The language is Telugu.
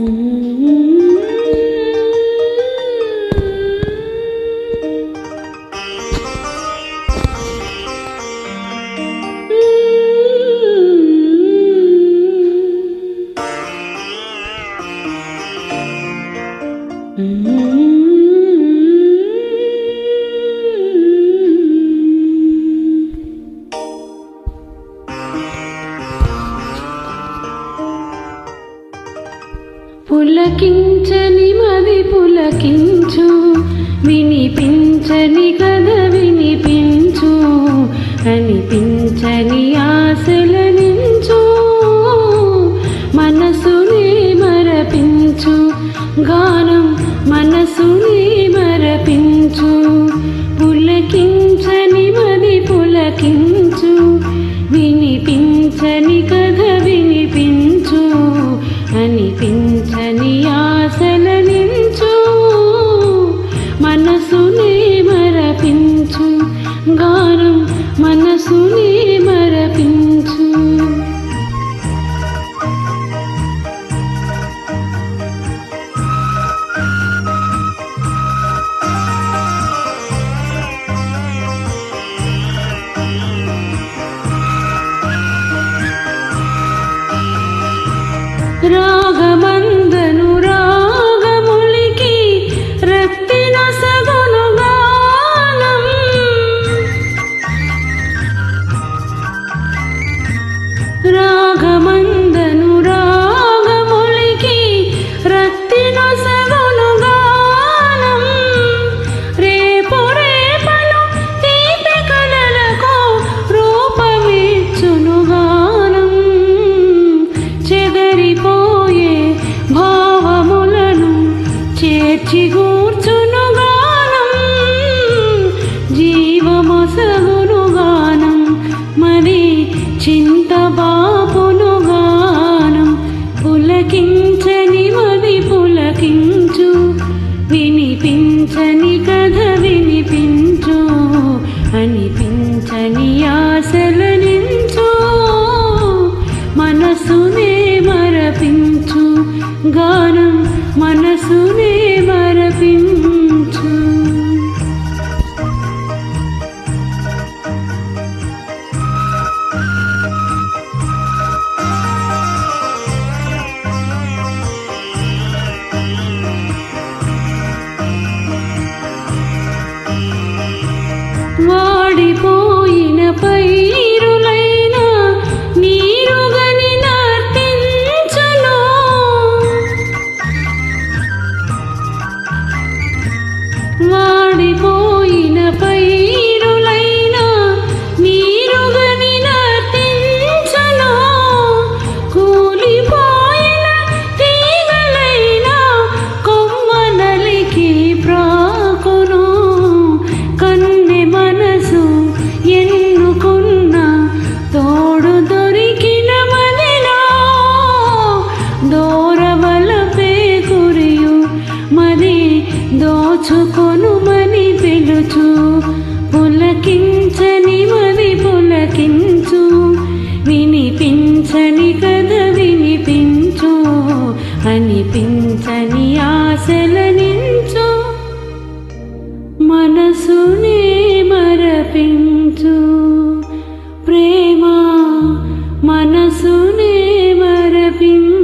Mm-hmm. పులకించని మది పులకించు వినిపించని కథ వినిపించు అనిపించని ఆశల నించు మనసుని మరపించు గానం మన గానం మనసుని చిగూర్చును గానం జీవమసగును గానం మరి చింత బాపును గానం. పులకించని మది పులకించు వినిపించని కథ వినిపించు అనిపించని ఆశల నించు. మనసునే మరపించు గానం మనసునే వాడిపోయిన పై దోచుకొనుమని పిలుచు పులకించని మరి పులకించు వినిపించని కథ వినిపించు అనిపించని ఆశల నించు మనసునే మరపించు. ప్రేమ మనసునే మరపించు.